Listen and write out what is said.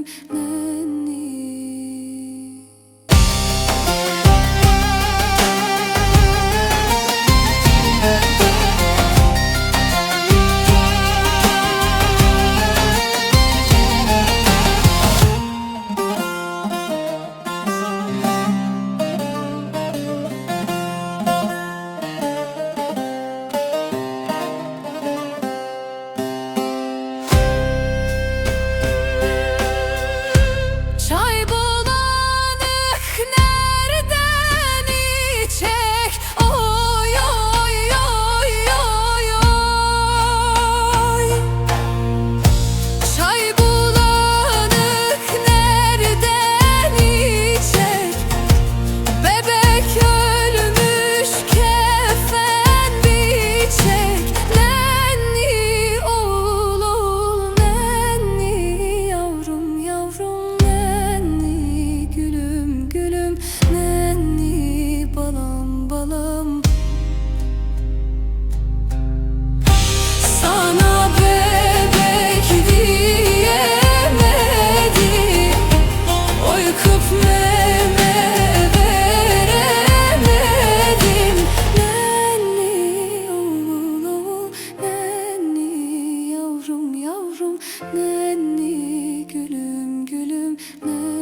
Nur nenni gülüm gülüm nenni